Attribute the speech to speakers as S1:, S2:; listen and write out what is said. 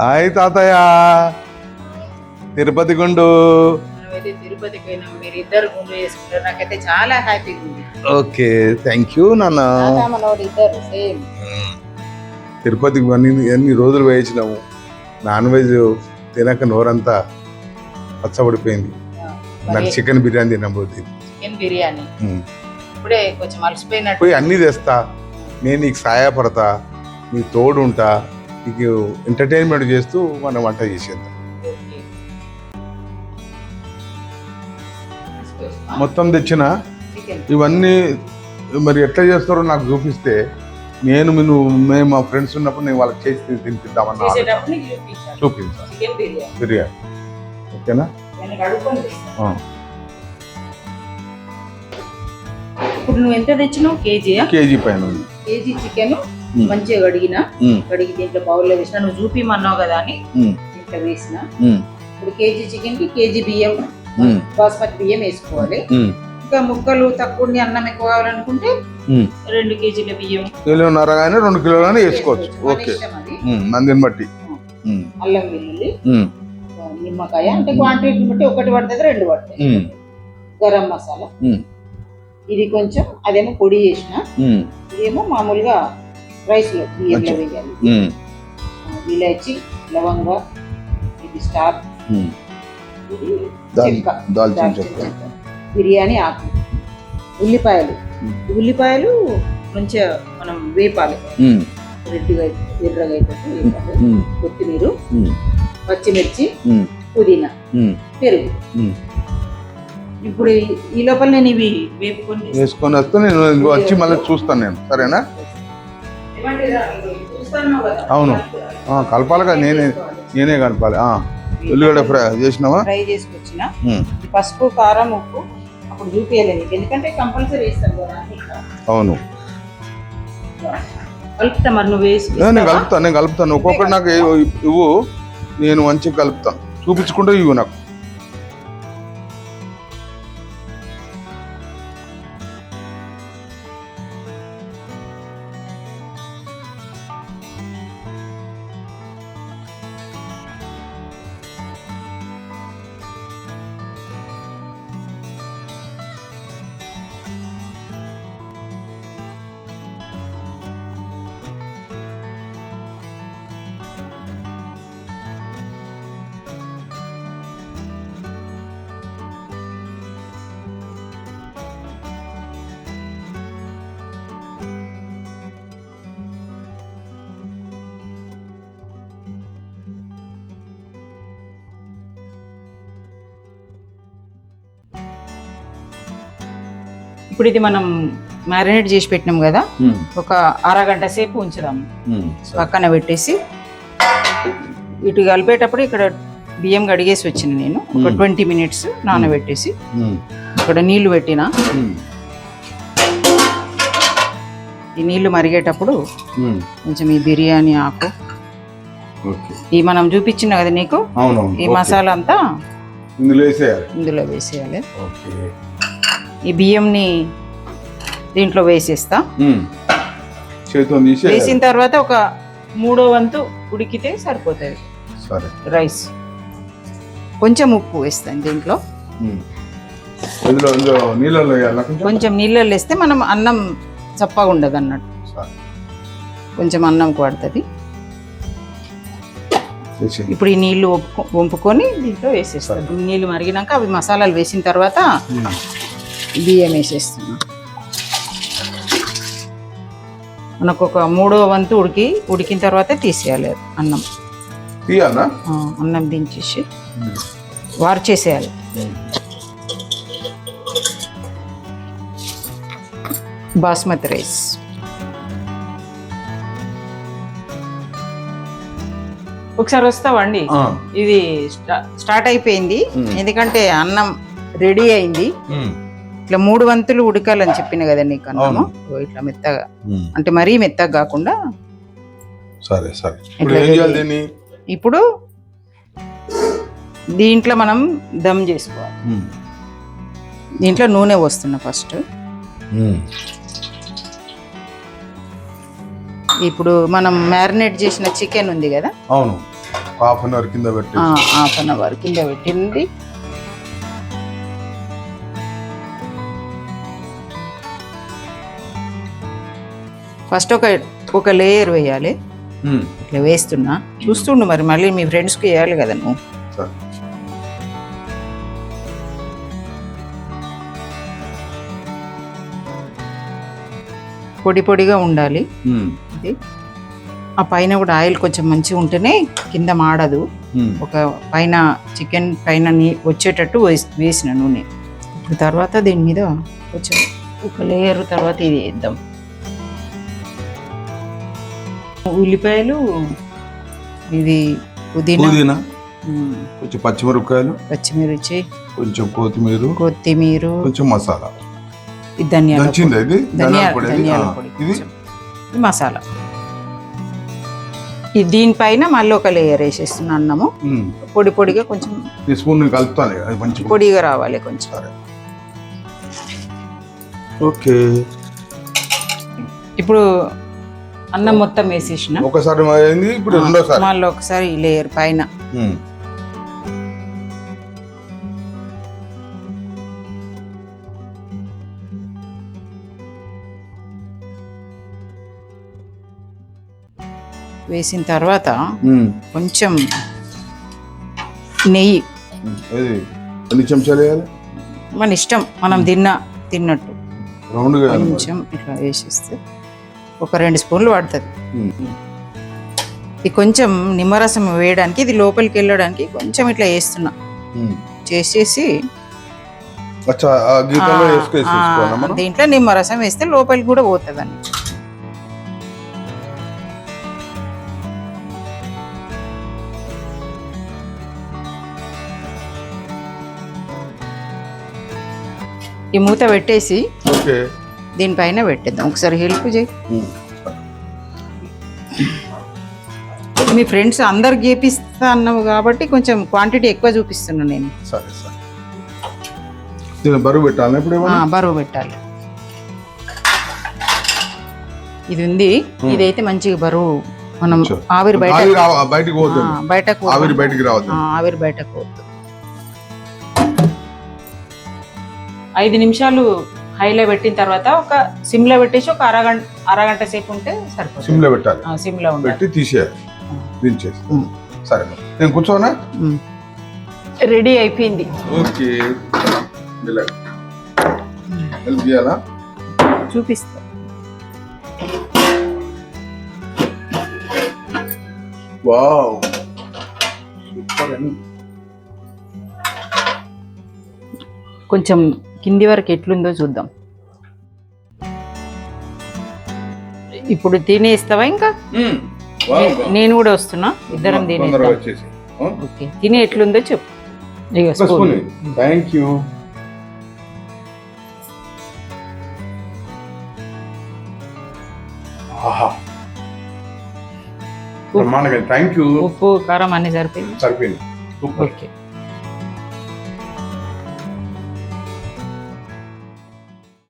S1: Hi తాతయ్య. తిరుపతి గుండు. Okay thank you నాన్న. తిరుపతికి అన్ని ఎన్ని రోజులు వేయించినాము. నాన్ వెజ్ తినక నోరంతా పచ్చబడిపోయింది. నాకు చికెన్ బిర్యానీ తినబోద్ది
S2: చికెన్ బిర్యానీ. ఇప్పుడే కొంచెం అలసిపోయినట్టు.
S1: పోయి అన్నీ తెస్తా. నేను నీకు సహాయపడతా నీ తోడు ఉంటా నీకు ఎంటర్టైన్మెంట్ చేస్తూ మనం వంట చేసేద్దాం. మొత్తం తెచ్చిన ఇవన్నీ మరి ఎట్లా చేస్తారో నాకు చూపిస్తే నేను మీరు మేము మా ఫ్రెండ్స్ ఉన్నప్పుడు నేను వాళ్ళకి చేసి తిని- తినిపిద్దామన్న
S2: చూపించాను బిర్యానీ.
S1: ఓకేనా.
S2: ఇప్పుడు నువ్వు ఎంత తెచ్చినావు? కేజీయా?
S1: కేజీ పైన
S2: కేజీ చికెన్. మంచిగా కడిగిన. కడిగి దీంట్లో బౌల్లో వేసిన. నువ్వు చూపిమన్నావు కదా అని దీంట్లో వేసిన. ఇప్పుడు కేజీ చికెన్కి కేజీ బియ్యం బాస్మతి బియ్యం వేసుకోవాలి. ఇంకా ముక్కలు తక్కువ అన్నం ఎక్కువ కావాలనుకుంటే. రెండు కేజీల బియ్యం.
S1: కిలోన్నర కానీ రెండు కిలోలు కానీ వేసుకోవచ్చు. ఓకే. మందిని బట్టి
S2: అల్లం వెల్లుల్లి నిమ్మకాయ అంటే క్వాంటిటీ బట్టి ఒకటి పడుతుంది రెండు పడుతుంది. గరం మసాలా. ఇది కొంచెం అదేమో పొడి చేసిన. ఇదేమో మామూలుగా రైస్లో బియ్యంలో. వేయాలి ఇలాచి లవంగ ఇది స్టార్.
S1: దాల్చిన చెక్క.
S2: బిర్యానీ ఆకు. ఉల్లిపాయలు. ఉల్లిపాయలు మంచిగా మనం వేపాలి. రెడ్డిగా ఎర్రగా అయిపోతే వేపాలి.
S1: ఉమ్,
S2: కొత్తిమీర పచ్చిమిర్చి పుదీనా పెరుగు. ఇప్పుడు ఈ- లోపల నేను ఇవి వేపుకొని.
S1: వేసుకొని వస్తే నేను వచ్చి మళ్ళీ చూస్తాను నేను. సరేనా? అవును. కలపాలి కదా నేనే నేనే కలపాలి. ఉల్లిగడ్డ ఫ్రై చేసినావా?
S2: ఫ్రై చేసుకొచ్చిన. పసుపు కారం ఉప్పు. అప్పుడు చూపించాలి నీకు. ఎందుకంటే కంపల్సరీ వేస్తాను.
S1: అవును.
S2: కలుపుతా మరి నువ్వు వేసి
S1: నేను కలుపుతాను నేను కలుపుతాను. ఒక్కొక్కటి నాకు ఇవ్వు నేను మంచిగా కలుపుతాను చూపించుకుంటే ఇవ్వు నాకు.
S2: ఇప్పుడు ఇది మనం మ్యారినేట్ చేసి పెట్టినాం కదా ఒక అరగంట సేపు ఉంచుదాం పక్కన పెట్టేసి ఇటు కలిపేటప్పుడు ఇక్కడ బియ్యం కడిగేసి వచ్చిన నేను ఒక
S1: మ్మ్.
S2: ట్వంటీ మినిట్స్ నానబెట్టేసి ఇక్కడ నీళ్ళు పెట్టిన. ఈ నీళ్ళు మరిగేటప్పుడు కొంచెం ఈ బిర్యానీ ఆకు. ఈ మనం చూపించిన కదా నీకు? ఈ. మసాలా అంతా
S1: ఇందులో వేసేయాలి.
S2: ఇందులో వేసేయాలి.
S1: ఓకే.
S2: ఈ బియ్యంని దీంట్లో వేసేస్తా.
S1: చేతితో
S2: వేసిన తర్వాత ఒక మూడో వంతు ఉడికితే సరిపోతుంది.
S1: సరే.
S2: రైస్. కొంచెం ఉప్పు వేస్తాను దీంట్లో.
S1: కొంచెం?
S2: నీళ్ళల్లో వేస్తే మనం అన్నం చప్పగా ఉండదు అన్నట్టు
S1: సరే.
S2: కొంచెం అన్నంకి పడుతుంది. ఇప్పుడు ఈ నీళ్ళు వంపుకొని దీంట్లో వేసేస్తాం. నీళ్ళు మరిగినాక అవి మసాలాలు వేసిన తర్వాత. బియ్యం వేసేస్తున్నా మనకు ఒక మూడో వంతు ఉడికి ఉడికిన తర్వాత తీసేయాలి అన్నం.
S1: తీయాలా?
S2: అన్నం దించేసి వారు చేసేయాలి. బాస్మతి రైస్. ఒకసారి వస్తావండి. ఇది స్టా- స్టార్ట్ అయిపోయింది. ఎందుకంటే అన్నం రెడీ అయింది. ఇట్లా మూడు వంతులు ఉడకాలని చెప్పిన కదా నీకు అన్నము? ఇట్లా మెత్తగా. అంటే మరీ మెత్తగా కాకుండా
S1: సరే సరే. ఇప్పుడు
S2: దీంట్లో మనం దమ్ చేసుకోవాలి. దీంట్లో నూనె పోస్తున్నా ఫస్ట్. ఇప్పుడు మనం మ్యారినేట్ చేసిన చికెన్ ఉంది కదా?
S1: అవును. హాఫ్ అన్ అవర్ కింద పెట్టి
S2: హాఫ్ అన్ అవర్ కింద పెట్టింది. ఫస్ట్ ఒక ఒక లేయర్ వేయాలి. ఇట్లా వేస్తున్నా. చూస్తుండు మరి మళ్ళీ మీ ఫ్రెండ్స్కి వేయాలి కదా నువ్వు. పొడి పొడిగా ఉండాలి. ఇది. ఆ పైన కూడా ఆయిల్ కొంచెం మంచిగా ఉంటేనే కింద మాడదు. ఒక పైన చికెన్ పైన నీ వచ్చేటట్టు వేసి- వేసిన నూనె. ఇప్పుడు తర్వాత దీని మీద కొంచెం ఒక లేయర్ తర్వాత ఇది వేద్దాం. ఉల్లిపాయలు ఇది పుదీనా.
S1: కొంచెం పచ్చిమిరపకాయలు
S2: పచ్చిమిర్చి
S1: కొంచెం కొత్తిమీర
S2: కొత్తిమీర
S1: కొంచెం మసాలా.
S2: ధనియాల పొడి.
S1: ధనియాల పొడి ఇది?
S2: మసాలా. దీనిపైన మళ్ళీ ఒక లేయర్ వేసేస్తున్నా అన్నము. పొడి పొడిగా కొంచెం
S1: స్పూన్ కలుపుతాను అది మంచి
S2: పొడిగా రావాలి కొంచెం.
S1: ఓకే.
S2: ఇప్పుడు అన్నం మొత్తం వేసేసిన.
S1: ఒకసారి ఇప్పుడు రెండోసారి.
S2: మళ్ళీ ఒకసారి లేయర్ పైన. వేసిన తర్వాత కొంచెం నెయ్యి.
S1: ఎన్ని చెంచాలు వేయాలి?
S2: మన ఇష్టం మనం తిన్న తిన్నట్టు. కొంచెం ఇట్లా వేసేస్తే ఒక రెండు స్పూన్లు పడుతుంది ఇది కొంచెం నిమ్మరసం వేయడానికి ఇది లోపలికి వెళ్ళడానికి కొంచెం ఇట్లా వేస్తున్నా. చేసేసి దీంట్లో నిమ్మరసం వేస్తే లోపలికి కూడా పోతుందండి. ఈ మూత పెట్టేసి
S1: ఓకే.
S2: దీనిపైన పెట్టేద్దాం. ఒకసారి హెల్ప్ చేయి.
S1: ఉమ్.
S2: మీ ఫ్రెండ్స్ అందరు గేపిస్తా అన్నావు కాబట్టి కొంచెం క్వాంటిటీ ఎక్కువ చూపిస్తున్నా నేను.
S1: సరే సరే. దీని బరువు పెట్టాలి ఇప్పుడు
S2: బరువు పెట్టాలి. ఇది ఉంది. ఇదైతే మంచిగా బరువు. మనం. ఆవిరి బయట
S1: బయటికి
S2: బయటకు
S1: ఆవిరి బయటికి రావద్దు.
S2: ఆవిరి బయటకు ఐదు నిమిషాలు హైలో పెట్టిన తర్వాత ఒక సిమ్లో పెట్టేసి ఒక అరగంట అరగంట సేపు ఉంటే సరిపోతుంది.
S1: సిమ్లో పెట్టాలి.
S2: ఆ, సిమ్లో
S1: పెట్టి తీసేయాలి. దించేసి. సరే. నేను కూర్చోనా.
S2: రెడీ అయిపోయింది.
S1: ఓకే. హెల్ప్ చేయాలా?
S2: చూపిస్తా.
S1: వావ్. సూపర్
S2: కొంచెం కింది వరకు ఎట్లుందో చూద్దాం. ఇప్పుడు తినేస్తావా ఇంకా? నేను కూడా వస్తున్నా. ఇద్దరం తినేస్తాం ఓకే. తిని ఎట్లుందో చెప్పు. Spoon.
S1: Thank you thank you
S2: ఉప్పు కారం అన్ని సరిపోయింది?
S1: సరిపోయింది.
S2: ఓకే.